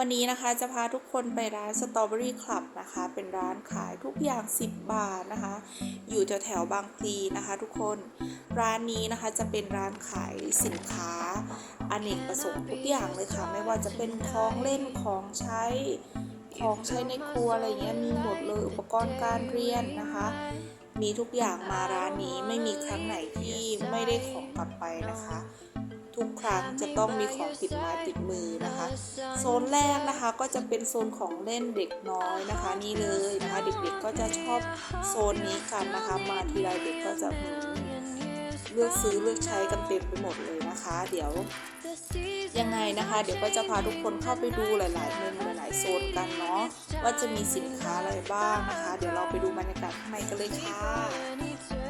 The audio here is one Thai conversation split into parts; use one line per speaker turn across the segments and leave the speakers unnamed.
วันนี้นะคะจะพาทุกคนไปร้านสตรอเบอรี่คลับนะคะ เป็นร้านขายทุกอย่าง 10 บาทนะคะ อยู่แถวแถวบางพลีนะคะ ทุกคนร้านนี้นะคะจะเป็นร้านขายสินค้าอเนกประสงค์ทุกอย่างเลยค่ะ ไม่ว่าจะเป็นของเล่นของใช้ของใช้ในครัวอะไรเงี้ยมีหมดเลยอุปกรณ์การเรียนนะคะ มีทุกอย่างมาร้านนี้ไม่มีครั้งไหนที่ไม่ได้ของกลับไปนะคะ ทุกครั้งจะต้องมีของติดไม้ติดมือนะคะ โซนแรกนะคะก็จะเป็นโซนของเล่นเด็กน้อยนะคะนี่เลยนะคะ เด็กๆก็จะชอบโซนนี้กันนะคะ มาทีไรเด็กก็จะหืมเลือกซื้อเลือกใช้กันเต็มไปหมดเลยนะคะ เดี๋ยวยังไงนะคะ เดี๋ยวก็จะพาทุกคนเข้าไปดูหลายๆมุมหลายๆโซนกันเนาะว่าจะมีสินค้าอะไรบ้างนะคะ เดี๋ยวเราไปดูบรรยากาศข้างในกันเลยค่ะ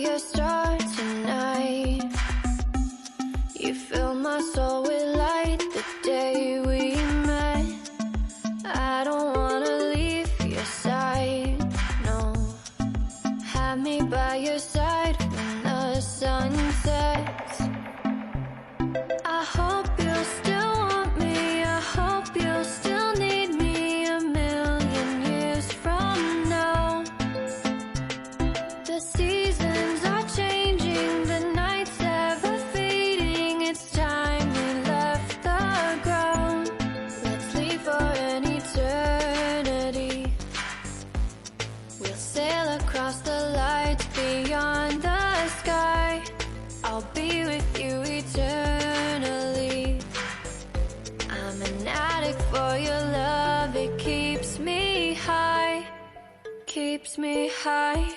your star tonight? You fill my soul with light the day we met. I don't wanna leave your side, no. Have me by your side when the sun sets. Across the lights beyond the sky. I'll be with you eternally. I'm an addict for your love, it keeps me high, keeps me high.